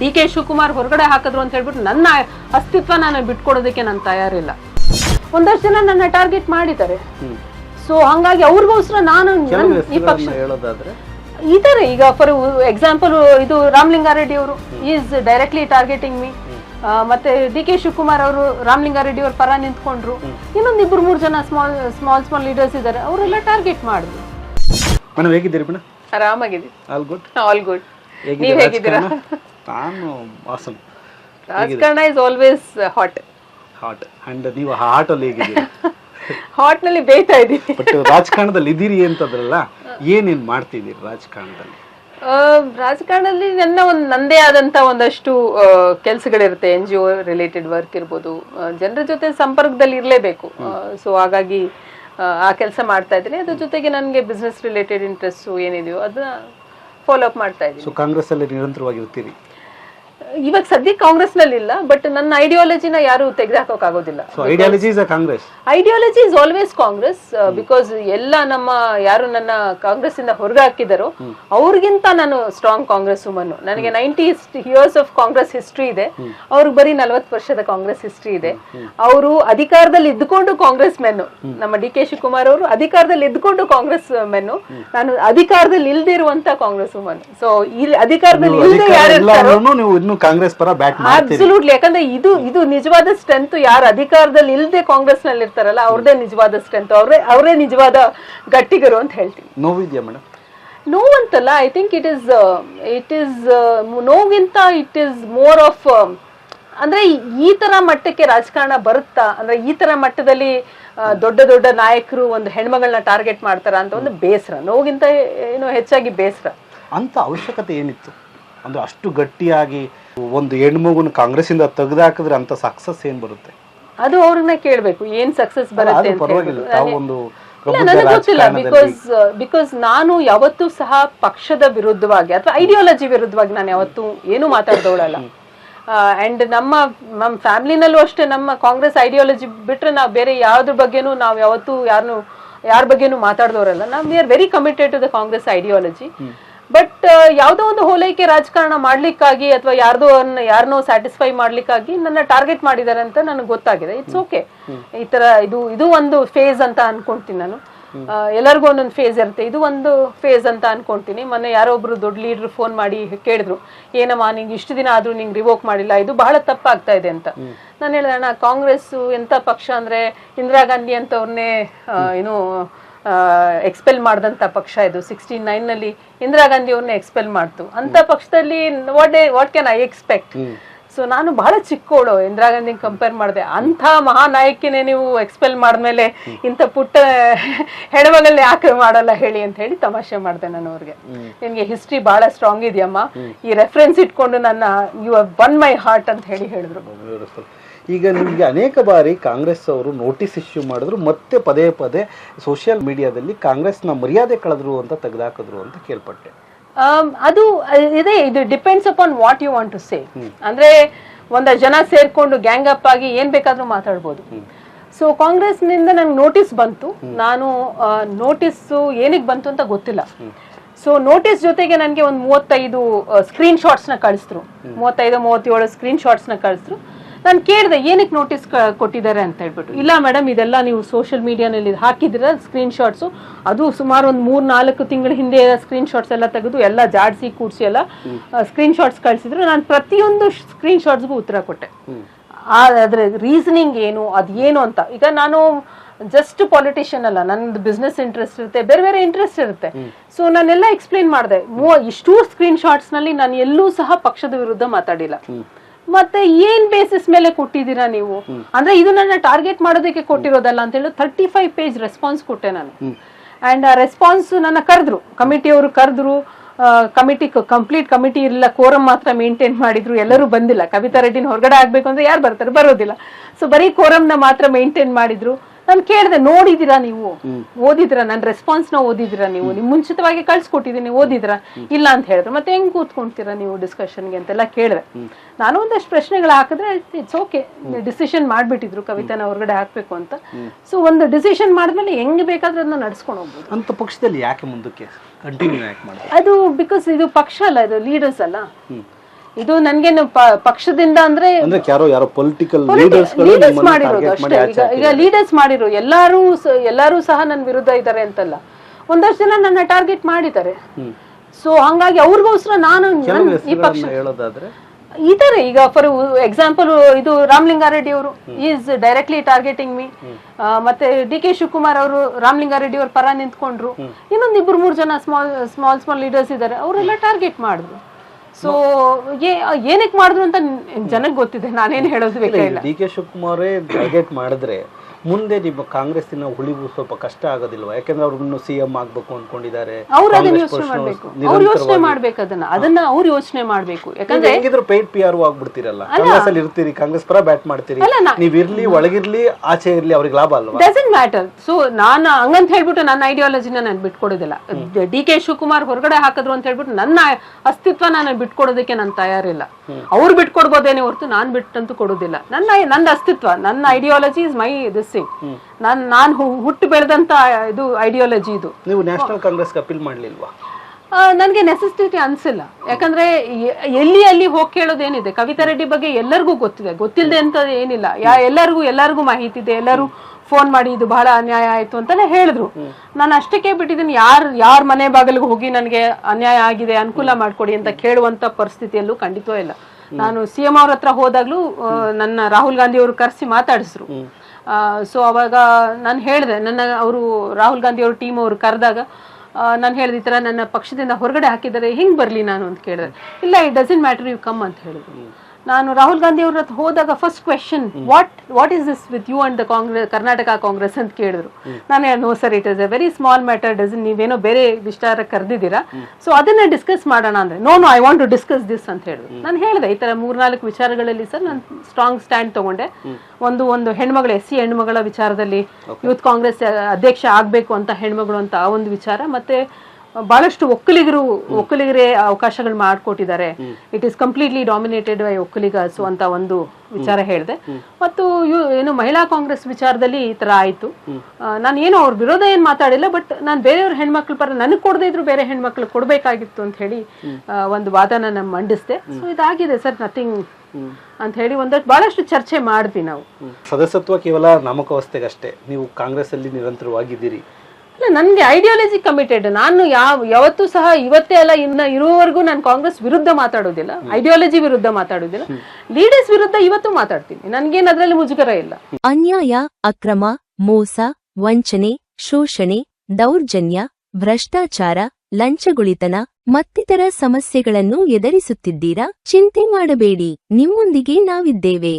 D K Shivakumar ಹೊರಗಡೆ ಹಾಕಿದ್ರು ಅಂತ ಹೇಳ್ಬಿಟ್ಟು ನನ್ನ ಅಸ್ತಿತ್ವ ನಾನು ಬಿಟ್ಕೊಡೋದಕ್ಕೆ ನಾನು ತಯಾರಿಲ್ಲ. ಒಂದಷ್ಟು ಜನ ನನ್ನ ಟಾರ್ಗೆಟ್ ಮಾಡಿದ್ದಾರೆ. ಸೊ ಹಂಗಾಗಿ ಅವ್ರಿಗೋಸ್ಕರ ನಾನು ಈ ಪಕ್ಷ ಇದಾರೆ ಈಗ ಫಾರ್ ಎಕ್ಸಾಂಪಲ್ ಇದು ರಾಮಲಿಂಗಾರೆಡ್ಡಿ ಅವರು. ಈಸ್ ಡೈರೆಕ್ಟ್ಲಿ ಟಾರ್ಗೆಟಿಂಗ್ ಮೀ ಮತ್ತೆ ಡಿ ಕೆ ಶಿವಕುಮಾರ್ ಅವರು ರಾಮಲಿಂಗಾರೆಡ್ಡಿ ಅವ್ರ ಪರ ನಿಂತ್ಕೊಂಡ್ರು. ಇನ್ನೊಂದು ಇಬ್ಬರು ಮೂರು ಜನ ಸ್ಮಾಲ್ ಸ್ಮಾಲ್ ಸ್ಮಾಲ್ ಲೀಡರ್ಸ್ ಇದ್ದಾರೆ ಅವರೆಲ್ಲ ಟಾರ್ಗೆಟ್ ಮಾಡಿದ್ರು. ಮೇಡಮ್ ಹೇಗಿದ್ದೀರಿ ಮೇಡಮ್? ಆರಾಮಾಗಿದೆ ಆಲ್ ಗುಡ್ ಆಲ್ ಗುಡ್ ನೀವು ಹೇಗಿದ್ದೀರಾ? ನಾನು ರಾಜಕಾರಣ is always hot hot and ನೀವು ಹಾಟ್ ಅಲ್ಲಿ ಹೇಗಿದ್ದೀರಿ? ಹಾಟ್ನಲ್ಲಿ ಬೇಯ್ತಾ ಇದ್ದೀವಿ ಬಟ್ ರಾಜಕಾರಣದಲ್ಲಿ ಇದ್ದೀರಿ ಅಂತದ್ರಲ್ಲ ಏನೇನ್ ಮಾಡ್ತಿದ್ದೀರಿ ರಾಜಕಾರಣದಲ್ಲಿ? ಆ, ರಾಜಕಾರಣದಲ್ಲಿ ನನ್ನ ಒಂದು ನಂದೇ ಆದಂತ ಒಂದಷ್ಟು ಕೆಲಸಗಳಿರುತ್ತೆ N G O related work ಇರ್ಬೋದು ಜನರ ಜೊತೆ ಸಂಪರ್ಕದಲ್ಲಿ ಇರಲೇಬೇಕು. ಸೊ ಹಾಗಾಗಿ ಆ, ಆ ಕೆಲಸ ಮಾಡ್ತಾ ಇದ್ದೀನಿ. ಅದ್ರ ಜೊತೆಗೆ ನನಗೆ ಬಿಸ್ನೆಸ್ ರಿಲೇಟೆಡ್ ಇಂಟ್ರೆಸ್ಟು ಏನಿದೆಯೋ ಅದನ್ನ ಫಾಲೋ ಅಪ್ ಮಾಡ್ತಾ ಇದ್ದೀನಿ. ಸೊ ಕಾಂಗ್ರೆಸ್ ಅಲ್ಲಿ ನಿರಂತರವಾಗಿರ್ತೀರಿ ಇವಾಗ ಸದ್ಯ ಕಾಂಗ್ರೆಸ್ನಲ್ಲಿ ಇಲ್ಲ ಬಟ್ ನನ್ನ ಐಡಿಯಾಲಜಿನ ಯಾರು ತೆಗೆದಾಕೋಕ್ ಆಗೋದಿಲ್ಲ ideology is Congress ideology is always Congress because ಎಲ್ಲ ನಮ್ಮ ಯಾರು ನನ್ನ ಕಾಂಗ್ರೆಸ್ ಇಂದ ಹೊರಗೆ ಹಾಕಿದಾರೋ ಅವ್ರಿಗಿಂತ ನಾನು ಸ್ಟ್ರಾಂಗ್ ಕಾಂಗ್ರೆಸ್ ವುಮನ್ ನನಗೆ ninety years of Congress history ಇದೆ. ಅವ್ರಿಗೆ ಬರೀ ನಲವತ್ ವರ್ಷದ ಕಾಂಗ್ರೆಸ್ ಹಿಸ್ಟ್ರಿ ಇದೆ. ಅವರು ಅಧಿಕಾರದಲ್ಲಿ ಇದ್ಕೊಂಡು ಕಾಂಗ್ರೆಸ್ ಮೆನ್ನು ನಮ್ಮ ಡಿ ಕೆ ಶಿವಕುಮಾರ್ ಅವರು ಅಧಿಕಾರದಲ್ಲಿ ಇದ್ಕೊಂಡು ಕಾಂಗ್ರೆಸ್ ಮೆನ್ನು ನಾನು ಅಧಿಕಾರದಲ್ಲಿ ಇಲ್ದಿರುವಂತ ಕಾಂಗ್ರೆಸ್ ವುಮನ್ ಸೊ ಇಲ್ಲಿ ಅಧಿಕಾರದಲ್ಲಿ ಇಲ್ಲದೆ ಯಾರು ಕಾಂಗ್ರೆಸ್ ಪರ ಬ್ಯಾಟ್ ಅಬ್ಸಲ್ಯೂಟ್ಲಿ ಯಾಕಂದ್ರೆ ಇದು ಇದು ನಿಜವಾದ ಸ್ಟ್ರೆಂತ್ ಯಾರು ಅಧಿಕಾರದಲ್ಲಿ ಇಲ್ಲದೆ ಕಾಂಗ್ರೆಸ್ನಲ್ಲಿ ಇರ್ತಾರಲ್ಲ ಅವ್ರದೇ ನಿಜವಾದ ಸ್ಟ್ರೆಂತ್ ಅವರೇ ಅವರೇ ನಿಜವಾದ ಗಟ್ಟಿಗರು ಅಂತ ಹೇಳ್ತೀನಿ. ನೋವಿದ್ಯಾ madam ನೋವಂತಲ್ಲ I think it is it is ನೋವಿಂತ it is more of ಅಂದ್ರೆ ಈ- ಈ ತರ ಮಟ್ಟಕ್ಕೆ ರಾಜಕಾರಣ ಬರುತ್ತಾ? ಅಂದ್ರೆ ಈ ತರ ಮಟ್ಟದಲ್ಲಿ ದೊಡ್ಡ ದೊಡ್ಡ ನಾಯಕರು ಒಂದು ಹೆಣ್ಮಗಳನ್ನ ಟಾರ್ಗೆಟ್ ಮಾಡ್ತಾರ ಅಂತ ಒಂದು ಬೇಸರ. ನೋವಿಗಿಂತ ಏನು ಹೆಚ್ಚಾಗಿ ಬೇಸರ. ಅಂತ ಅವಶ್ಯಕತೆ ಏನಿತ್ತು? ಅಂದ್ರೆ ಅಷ್ಟು ಗಟ್ಟಿಯಾಗಿ ಒಂದು ಹೆಣ್ಮಗುನ ಕಾಂಗ್ರೆಸ್ ಇಂದ ತೆಗೆದಾಕಿದ್ರೆ ಅಂತ ಸಕ್ಸಸ್ ಏನ್ ಬರುತ್ತೆ? ಅದು ಅವ್ರನ್ನ ಕೇಳಬೇಕು ಏನ್ ಸಕ್ಸಸ್ ಬರುತ್ತೆ ಅದು ಅಂತ ಪರವಾಗಿಲ್ಲ. ಹೇಳ್ಬಿಟ್ಟು. ತಾವು ಒಂದು ಇಲ್ಲ ಪ್ರಬುದ್ಧ ನನಗೆ ಗೊತ್ತಿಲ್ಲ ರಾಜಕಾರಣದಲ್ಲಿ ಬಿಕಾಸ್ ಬಿಕಾಸ್ ನಾನು ಯಾವತ್ತೂ ಸಹ ಪಕ್ಷದ ವಿರುದ್ಧವಾಗಿ ಅಥವಾ ಐಡಿಯಾಲಜಿ ವಿರುದ್ಧವಾಗಿ ನಾನು ಯಾವತ್ತೂ ಏನು ಮಾತಾಡ್ದವಳಲ್ಲ. ಅಂಡ್ ನಮ್ಮ ನಮ್ಮ ಫ್ಯಾಮಿಲಿನಲ್ಲೂ ಅಷ್ಟೇ ನಮ್ಮ ಕಾಂಗ್ರೆಸ್ ಐಡಿಯಾಲಜಿ ಬಿಟ್ರೆ ನಾವು ಬೇರೆ ಯಾವ್ದ್ರ ಬಗ್ಗೆನೂ ನಾವು ಯಾವತ್ತೂ ಯಾರನ್ನು ಯಾರ ಬಗ್ಗೆನೂ ಮಾತಾಡ್ದವ್ರಲ್ಲ. ನಾವು we are very committed to the Congress ideology but ಯಾವುದೋ ಒಂದು ಹೋಲೈಕೆ ರಾಜಕಾರಣ ಮಾಡ್ಲಿಕ್ಕಾಗಿ ಅಥವಾ ಯಾರ್ದೋ ಯಾರನ್ನೋ ಸ್ಯಾಟಿಸ್ಫೈ ಮಾಡ್ಲಿಕ್ಕಾಗಿ ನನ್ನ ಟಾರ್ಗೆಟ್ ಮಾಡಿದ್ದಾರೆ ಅಂತ ನನಗೆ ಗೊತ್ತಾಗಿದೆ. ಇಟ್ಸ್ ಓಕೆ ಈ ತರ ಇದು ಇದು ಒಂದು ಫೇಸ್ ಅಂತ ಅನ್ಕೊಂತೀನಿ ನಾನು. ಎಲ್ಲರಿಗೂ ಒಂದೊಂದು ಫೇಸ್ ಇರುತ್ತೆ. ಇದು ಒಂದು ಫೇಸ್ ಅಂತ ಅನ್ಕೊಂತೀನಿ. ಮೊನ್ನೆ ಯಾರೋ ಒಬ್ರು ದೊಡ್ಡ ಲೀಡರ್ ಫೋನ್ ಮಾಡಿ ಕೇಳಿದ್ರು. ಏನಮ್ಮ ನಿಂಗೆ ಇಷ್ಟು ದಿನ ಆದ್ರೂ ನಿಂಗೆ ರಿವೋಕ್ ಮಾಡಿಲ್ಲ ಇದು ಬಹಳ ತಪ್ಪಾಗ್ತಾ ಇದೆ ಅಂತ. ನಾನು ಹೇಳಿದೆ ಅಣ್ಣ ಕಾಂಗ್ರೆಸ್ ಎಂತ ಪಕ್ಷ ಅಂದ್ರೆ ಇಂದಿರಾ ಗಾಂಧಿ ಅಂತವ್ರನ್ನೇ ಏನು ಎಕ್ಸ್ಪೆಲ್ ಮಾಡಿದಂಥ ಪಕ್ಷ ಇದು. ಸಿಕ್ಸ್ಟೀನ್ ನೈನ್ನಲ್ಲಿ ಇಂದಿರಾ ಗಾಂಧಿ ಅವ್ರನ್ನ ಎಕ್ಸ್ಪೆಲ್ ಮಾಡ್ತು ಅಂತ ಪಕ್ಷದಲ್ಲಿ what what can I expect so ನಾನು ಬಹಳ ಚಿಕ್ಕೋಳು ಇಂದಿರಾ ಗಾಂಧಿ ಕಂಪೇರ್ ಮಾಡಿದೆ. ಅಂಥ ಮಹಾನಾಯಕಿನೇ ನೀವು ಎಕ್ಸ್ಪೆಲ್ ಮಾಡಿದ್ಮೇಲೆ ಇಂಥ ಪುಟ್ಟ ಹೆಣ್ಮಗಳನ್ನ ಯಾಕೆ ಮಾಡಲ್ಲ ಹೇಳಿ ಅಂತ ಹೇಳಿ ತಮಾಷೆ ಮಾಡಿದೆ ನಾನು ಅವ್ರಿಗೆ. ನಿನ್ಗೆ ಹಿಸ್ಟ್ರಿ ಬಹಳ ಸ್ಟ್ರಾಂಗ್ ಇದೆಯಮ್ಮ. ಈ ರೆಫರೆನ್ಸ್ ಇಟ್ಕೊಂಡು ನನ್ನ ಯು ಒನ್ ಮೈ ಹಾರ್ಟ್ ಅಂತ ಹೇಳಿ ಹೇಳಿದ್ರು. ಈಗ ನಿಮಗೆ ಅನೇಕ ಬಾರಿ ಕಾಂಗ್ರೆಸ್ ಅವರು ನೋಟಿಸ್ ಇಶ್ಯೂ ಮಾಡಿದ್ರು ಮತ್ತೆ ಪದೇ ಪದೇ ಸೋಷಿಯಲ್ ಮೀಡಿಯಾದಲ್ಲಿ ಕಾಂಗ್ರೆಸ್ನ ಮರ್ಯಾದೆ ಕಳೆದ್ರು ಅಂತ ತೆಗೆದಾಕಿದ್ರು ಅಂತ ಕೇಳ್ಪಟ್ಟೆ. ಅದು ಅಹ್, ಇದೆ ಇದು depends upon what you want to say ಅಂದ್ರೆ ಒಂದ ಜನ ಸೇರ್ಕೊಂಡು ಗ್ಯಾಂಗ್ ಅಪ್ ಆಗಿ ಏನ್ ಬೇಕಾದ್ರೂ ಮಾತಾಡ್ಬೋದು. ಸೊ ಕಾಂಗ್ರೆಸ್ನಿಂದ ನಂಗೆ ನೋಟಿಸ್ ಬಂತು. ನಾನು ನೋಟಿಸ್ ಏನಕ್ಕೆ ಬಂತು ಅಂತ ಗೊತ್ತಿಲ್ಲ. ಸೊ ನೋಟಿಸ್ ಜೊತೆಗೆ ನನಗೆ ಒಂದು ಮೂವತ್ತೈದು ಸ್ಕ್ರೀನ್ ಶಾಟ್ಸ್ನ ಕಳಿಸಿದ್ರು ಮೂವತ್ತೈದು ಮೂವತ್ತೇಳು ಸ್ಕ್ರೀನ್ ಶಾಟ್ಸ್ನ ಕಳಿಸಿದ್ರು ನಾನು ಕೇಳಿದೆ ಏನಕ್ಕೆ ನೋಟಿಸ್ ಕೊಟ್ಟಿದ್ದಾರೆ ಅಂತ ಹೇಳ್ಬಿಟ್ಟು. ಇಲ್ಲ ಮೇಡಮ್ ಇದೆಲ್ಲ ನೀವು ಸೋಷಿಯಲ್ ಮೀಡಿಯಾನಲ್ಲಿ ಹಾಕಿದ್ರ ಸ್ಕ್ರೀನ್ ಶಾಟ್ಸು ಅದು ಸುಮಾರು ಒಂದು ಮೂರು ನಾಲ್ಕು ತಿಂಗಳ ಹಿಂದೆ ಸ್ಕ್ರೀನ್ ಶಾಟ್ಸ್ ಎಲ್ಲ ತೆಗೆದು ಎಲ್ಲ ಜಾಡಿಸಿ ಕೂಡಿಸಿ ಎಲ್ಲ ಸ್ಕ್ರೀನ್ ಶಾಟ್ಸ್ ಕಳಿಸಿದ್ರು. ನಾನು ಪ್ರತಿಯೊಂದು ಸ್ಕ್ರೀನ್ ಶಾಟ್ಸ್ಗೂ ಉತ್ತರ ಕೊಟ್ಟೆ. ಅದ್ರ ರೀಸನಿಂಗ್ ಏನು ಅದು ಏನು ಅಂತ. ಈಗ ನಾನು ಜಸ್ಟ್ ಪಾಲಿಟಿಷಿಯನ್ ಅಲ್ಲ ನನ್ನದು ಬಿಸ್ನೆಸ್ ಇಂಟ್ರೆಸ್ಟ್ ಇರುತ್ತೆ ಬೇರೆ ಬೇರೆ ಇಂಟ್ರೆಸ್ಟ್ ಇರುತ್ತೆ. ಸೊ ನಾನೆಲ್ಲ ಎಕ್ಸ್ಪ್ಲೈನ್ ಮಾಡಿದೆ. ಇಷ್ಟೂ ಸ್ಕ್ರೀನ್ ಶಾಟ್ಸ್ನಲ್ಲಿ ನಾನು ಎಲ್ಲೂ ಸಹ ಪಕ್ಷದ ವಿರುದ್ಧ ಮಾತಾಡಿಲ್ಲ. ಮತ್ತೆ ಏನ್ ಬೇಸಿಸ್ ಮೇಲೆ ಕೊಟ್ಟಿದ್ದೀರಾ ನೀವು? ಅಂದ್ರೆ ಇದು ನನ್ನ ಟಾರ್ಗೆಟ್ ಮಾಡೋದಕ್ಕೆ ಕೊಟ್ಟಿರೋದಲ್ಲ ಅಂತ ಹೇಳಿ ಥರ್ಟಿ ಫೈವ್ ಪೇಜ್ ರೆಸ್ಪಾನ್ಸ್ ಕೊಟ್ಟೆ ನಾನು. ಅಂಡ್ ಆ ರೆಸ್ಪಾನ್ಸ್ ನನ್ನ ಕರೆದ್ರು. ಕಮಿಟಿಯವರು ಕರೆದ್ರು. ಕಮಿಟಿ ಕಂಪ್ಲೀಟ್ ಕಮಿಟಿ ಇರಲಿಲ್ಲ. ಕೋರಂ ಮಾತ್ರ ಮೇಂಟೈನ್ ಮಾಡಿದ್ರು. ಎಲ್ಲರೂ ಬಂದಿಲ್ಲ. ಕವಿತಾ ರೆಡ್ಡಿನ ಹೊರಗಡೆ ಆಗ್ಬೇಕು ಅಂದ್ರೆ ಯಾರು ಬರ್ತಾರೆ? ಬರೋದಿಲ್ಲ. ಸೊ ಬರೀ ಕೋರಂನ ಮಾತ್ರ ಮೇಂಟೈನ್ ಮಾಡಿದ್ರು. ನಾನು ಕೇಳಿದೆ ನೋಡಿದಿರಾ ನೀವು? ಓದಿದ್ರಾ? ನನ್ನ ರೆಸ್ಪಾನ್ಸ್ನ ಓದಿದಿರಾ ನೀವು? ನಿಮ್ ಮುಂಚಿತವಾಗಿ ಕಳ್ಸಿಕೊಟ್ಟಿದ್ದೀನಿ ಓದಿದ್ರಾ? ಇಲ್ಲ ಅಂತ ಹೇಳಿದ್ರು. ಮತ್ತೆ ಹೆಂಗ್ ಕೂತ್ಕೊಂತೀರಾ ನೀವು ಡಿಸ್ಕಷನ್ಗೆ ಅಂತೆಲ್ಲ ಕೇಳಿದೆ. ನಾನು ಒಂದಷ್ಟು ಪ್ರಶ್ನೆಗಳು ಹಾಕಿದ್ರೆ ಇಟ್ಸ್ ಓಕೆ ಡಿಸಿಷನ್ ಮಾಡ್ಬಿಟ್ಟಿದ್ರು ಕವಿತಾನ ಹೊರಗಡೆ ಹಾಕ್ಬೇಕು ಅಂತ. ಸೊ ಒಂದು ಡಿಸಿಷನ್ ಮಾಡಿದ್ಮೇಲೆ ಹೆಂಗ್ ಬೇಕಾದ್ರೆ ಅದನ್ನ ನಡ್ಸ್ಕೊಂಡು ಹೋಗ್ಬೋದು. ಅಂತ ಪಕ್ಷದಲ್ಲಿ ಯಾಕೆ ಮುಂದಕ್ಕೆ? ಕಂಟಿನ್ಯೂ ಯಾಕೆ ಅದು ಬಿಕಾಸ್ ಇದು ಪಕ್ಷ ಅಲ್ಲ ಇದು ಲೀಡರ್ಸ್ ಅಲ್ಲ. ಇದು ನನ್ಗೆ ಪಕ್ಷದಿಂದ ಅಂದ್ರೆ ಅಂದ್ರೆ ಯಾರೋ ಯಾರೋ ಪೊಲಿಟಿಕಲ್ ಲೀಡರ್ಸ್ ಮಾಡಿರೋದು ಅಷ್ಟೇ. ಈಗ ಈಗ ಲೀಡರ್ಸ್ ಮಾಡಿರೋ ಎಲ್ಲಾರು ಎಲ್ಲಾರು ಸಹ ನನ್ನ ವಿರುದ್ಧ ಇದ್ದಾರೆ ಅಂತಲ್ಲ. ಒಂದಷ್ಟು ಜನ ನನ್ನ ಟಾರ್ಗೆಟ್ ಮಾಡಿದ್ದಾರೆ. ಸೊ ಹಂಗಾಗಿ ಅವ್ರಿಗೋಸ್ಕರ ನಾನು ಈ ಪಕ್ಷ ಇದಾರೆ ಈಗ ಫಾರ್ ಎಕ್ಸಾಂಪಲ್ ಇದು ರಾಮಲಿಂಗಾರೆಡ್ಡಿ ಅವರು. ಈಸ್ ಡೈರೆಕ್ಟ್ಲಿ ಟಾರ್ಗೆಟಿಂಗ್ ಮೀ ಮತ್ತೆ ಡಿ ಕೆ ಶಿವಕುಮಾರ್ ಅವರು ರಾಮಲಿಂಗಾರೆಡ್ಡಿ ಅವ್ರ ಪರ ನಿಂತ್ಕೊಂಡ್ರು. ಇನ್ನೊಂದ್ ಇಬ್ರು ಮೂರು ಜನ ಸ್ಮಾಲ್ ಸ್ಮಾಲ್ ಸ್ಮಾಲ್ ಲೀಡರ್ಸ್ ಇದಾರೆ ಅವರೆಲ್ಲ ಟಾರ್ಗೆಟ್ ಮಾಡಿದ್ರು. ಸೊ ಏನಕ್ಕೆ ಮಾಡಿದ್ರು ಅಂತ ಜನಕ್ಕೆ ಗೊತ್ತಿದೆ. ನಾನೇನು ಹೇಳೋದು ಬೇಕಾಗಿಲ್ಲ ಡಿ ಕೆ ಶಿವಕುಮಾರೇ ಟಾರ್ಗೆಟ್ ಮಾಡಿದ್ರೆ ಮುಂದೆ ನಿಮ್ಮ ಕಾಂಗ್ರೆಸ್ಸಿನ ಉಳಿವು ಸ್ವಲ್ಪ ಕಷ್ಟ ಆಗೋದಿಲ್ವಾ? ಯಾಕಂದ್ರೆ ಅವ್ರು ಸಿ ಸಿಎಂ ಆಗ್ಬೇಕು ಅನ್ಕೊಂಡಿದ್ದಾರೆ. ಅವ್ರು ಅದನ್ನ ಯೋಚನೆ ಮಾಡ್ಬೇಕು. ಅವ್ರು ಯೋಚನೆ ಮಾಡ್ಬೇಕು ಅದನ್ನ. ಅದನ್ನ ಅವ್ರು ಯೋಚನೆ ಮಾಡ್ಬೇಕು. ಯಾಕಂದ್ರೆ ಹೆಂಗಿದ್ರು ಪೇಟ್ ಪಿ ಆರ್ ಆಗ್ಬಿಡ್ತೀರಲ್ಲ? ಕಾಂಗ್ರೆಸ್ ಅಲ್ಲಿ ಇರ್ತೀರಿ ಕಾಂಗ್ರೆಸ್ ಪರ ಬ್ಯಾಟ್ ಮಾಡ್ತೀರಿ. ನೀವ್ ಇರ್ಲಿ ಒಳಗಿರ್ಲಿ ಆಚೆ ಇರ್ಲಿ ಅವ್ರಿಗೆ ಲಾಭ ಅಲ್ವಾ? ಡಸೆಂಟ್ ಮ್ಯಾಟರ್ ಸೊ ನಾನು ಹಂಗಂತ ಹೇಳ್ಬಿಟ್ಟು ನನ್ನ ಐಡಿಯಾಲಜಿನ ನಾನು ಬಿಟ್ಕೊಡೋದಿಲ್ಲ. ಡಿ ಕೆ ಶಿವಕುಮಾರ್ ಹೊರಗಡೆ ಹಾಕಿದ್ರು ಅಂತ ಹೇಳ್ಬಿಟ್ಟು ನನ್ನ ಅಸ್ತಿತ್ವ ನಾನು ಬಿಟ್ಕೊಡೋದಕ್ಕೆ ನಾನು ತಯಾರಿಲ್ಲ. ಅವ್ರು ಬಿಟ್ಕೊಡ್ಬೋದೇನೆ ಹೊರತು ನಾನು ಬಿಟ್ಟಂತೂ ಕೊಡೋದಿಲ್ಲ. ನನ್ನ ನನ್ನ ಅಸ್ತಿತ್ವ ನನ್ನ ideology is my this thing ನಾನು ನಾನು ಹುಟ್ಟು ಬೆಳೆದಂತ ಇದು ಐಡಿಯಾಲಜಿ ಇದು. ನೀವು ನ್ಯಾಷನಲ್ ಕಾಂಗ್ರೆಸ್ಗೆ ಅಪೀಲ್ ಮಾಡ್ಲಿಲ್ವಾ? ನನಗೆ ನೆಸೆಸಿಟಿ ಅನ್ಸಿಲ್ಲ. ಯಾಕಂದ್ರೆ ಎಲ್ಲಿ ಅಲ್ಲಿ ಹೋಗಿ ಕೇಳೋದೇನಿದೆ. ಕವಿತಾ ರೆಡ್ಡಿ ಬಗ್ಗೆ ಎಲ್ಲರಿಗೂ ಗೊತ್ತಿದೆ. ಗೊತ್ತಿಲ್ಲದೆ ಅಂತ ಏನಿಲ್ಲ. ಯಾ ಎಲ್ಲರಿಗೂ ಎಲ್ಲರಿಗೂ ಮಾಹಿತಿ ಇದೆ ಎಲ್ಲರೂ ಫೋನ್ ಮಾಡಿ ಇದು ಬಹಳ ಅನ್ಯಾಯ ಆಯ್ತು ಅಂತಾನೆ ಹೇಳಿದ್ರು. ನಾನು ಅಷ್ಟಕ್ಕೆ ಬಿಟ್ಟಿದ್ದೀನಿ ಯಾರ್ ಯಾರ ಮನೆ ಬಾಗಿಲಿಗೆ ಹೋಗಿ ನನಗೆ ಅನ್ಯಾಯ ಆಗಿದೆ ಅನುಕೂಲ ಮಾಡ್ಕೊಡಿ ಅಂತ ಕೇಳುವಂತ ಪರಿಸ್ಥಿತಿಯಲ್ಲೂ ಖಂಡಿತ ಇಲ್ಲ. ನಾನು ಸಿ ಎಂ ಅವ್ರ ಹತ್ರ ಹೋದಾಗ್ಲೂ ನನ್ನ ರಾಹುಲ್ ಗಾಂಧಿ ಅವರು ಕರೆಸಿ ಮಾತಾಡಿಸ್ರು. ಸೊ ಅವಾಗ ನಾನು ಹೇಳಿದೆ, ನನ್ನ ಅವರು ರಾಹುಲ್ ಗಾಂಧಿ ಅವ್ರ ಟೀಮ್ ಅವರು ಕರೆದಾಗ ನಾನು ಹೇಳಿದ ಈ ಥರ ನನ್ನ ಪಕ್ಷದಿಂದ ಹೊರಗಡೆ ಹಾಕಿದ್ದಾರೆ, ಹಿಂಗೆ ಬರಲಿ ನಾನು ಅಂತ ಕೇಳಿದೆ. ಇಲ್ಲ it doesn't matter you come ಅಂತ ಹೇಳಿದ್ರು. ನಾನು ರಾಹುಲ್ ಗಾಂಧಿ ಅವ್ರ ಹತ್ರ ಹೋದಾಗ first question what what is this with you and the Congress Karnataka Congress ಅಂತ ಕೇಳಿದ್ರು. ನಾನು no sir it is a very small matter doesn't ನೀವೇನೋ ಬೇರೆ ವಿಚಾರ ಕರೆದಿದ್ದೀರಾ? ಸೊ ಅದನ್ನ ಡಿಸ್ಕಸ್ ಮಾಡೋಣ ಅಂದ್ರೆ no no I want to discuss this ಅಂತ ಹೇಳಿದ್ರು. ನಾನು ಹೇಳಿದೆ ಈ ತರ ಮೂರ್ನಾಲ್ಕು ವಿಚಾರಗಳಲ್ಲಿ ಸರ್ ನಾನು ಸ್ಟ್ರಾಂಗ್ ಸ್ಟ್ಯಾಂಡ್ ತಗೊಂಡೆ. ಒಂದು ಒಂದು ಹೆಣ್ಮಗಳು ಎಸ್ ಸಿ ಹೆಣ್ಮಗಳ ವಿಚಾರದಲ್ಲಿ ಯೂತ್ ಕಾಂಗ್ರೆಸ್ ಅಧ್ಯಕ್ಷ ಆಗ್ಬೇಕು ಅಂತ ಹೆಣ್ಮಗಳು ಅಂತ ಆ ಒಂದು ವಿಚಾರ ಮತ್ತೆ ಬಹಳಷ್ಟು ಒಕ್ಕಲಿಗರು ಒಕ್ಕಲಿಗರೇ ಅವಕಾಶಗಳು ಮಾಡಿಕೊಟ್ಟಿದ್ದಾರೆ. It is completely dominated by Okkaligars ಅಂತ ಒಂದು ವಿಚಾರ ಹೇಳಿದೆ. ಮತ್ತು ಏನು ಮಹಿಳಾ ಕಾಂಗ್ರೆಸ್ ವಿಚಾರದಲ್ಲಿ ಈ ತರ ಆಯ್ತು. ನಾನು ಏನು ಅವ್ರ ವಿರೋಧ ಏನ್ ಮಾತಾಡಿಲ್ಲ ಬಟ್ ನಾನು ಬೇರೆಯವ್ರ ಹೆಣ್ಮಕ್ಳು ಪರ ನನಗೆ ಕೊಡದೇ ಇದ್ರು ಬೇರೆ ಹೆಣ್ಮಕ್ಳು ಕೊಡಬೇಕಾಗಿತ್ತು ಅಂತ ಹೇಳಿ ಒಂದು ವಾದನ ನಾನು ಮಂಡಿಸ್ದೆ. ಸೊ ಇದಾಗಿದೆ ಸರ್ ನಥಿಂಗ್ ಅಂತ ಹೇಳಿ ಒಂದಷ್ಟು ಬಹಳಷ್ಟು ಚರ್ಚೆ ಮಾಡಿದ್ವಿ ನಾವು. ಸದಸ್ಯತ್ವ ಕೇವಲ ನಾಮಕಾವಸ್ಥೆಗಷ್ಟೇ. ನೀವು ಕಾಂಗ್ರೆಸ್ ಅಲ್ಲಿ ನಿರಂತರವಾಗಿದ್ದೀರಿ. ಇಲ್ಲ ನನ್ಗೆ ಐಡಿಯಾಲಜಿ ಕಮಿಟೆಡ್ ನಾನು ಯಾವ ಯಾವತ್ತೂ ಸಹ ಇವತ್ತೇ ಅಲ್ಲ ಇನ್ನ ಇರುವವರೆಗೂ ನಾನು ಕಾಂಗ್ರೆಸ್ ವಿರುದ್ಧ ಮಾತಾಡೋದಿಲ್ಲ ಐಡಿಯಾಲಜಿ ವಿರುದ್ಧ ಮಾತಾಡೋದಿಲ್ಲ ಲೀಡರ್ಸ್ ವಿರುದ್ಧ ಇವತ್ತು ಮಾತಾಡ್ತೀನಿ. ನನ್ಗೇನ್ ಅದ್ರಲ್ಲಿ ಮುಜುಗರ ಇಲ್ಲ. ಅನ್ಯಾಯ ಅಕ್ರಮ ಮೋಸ ವಂಚನೆ ಶೋಷಣೆ ದೌರ್ಜನ್ಯ ಭ್ರಷ್ಟಾಚಾರ ಲಂಚಗುಳಿತನ ಮತ್ತಿತರ ಸಮಸ್ಯೆಗಳನ್ನು ಎದುರಿಸುತ್ತಿದ್ದೀರಾ? ಚಿಂತೆ ಮಾಡಬೇಡಿ. ನಿಮ್ಮೊಂದಿಗೆ ನಾವಿದ್ದೇವೆ.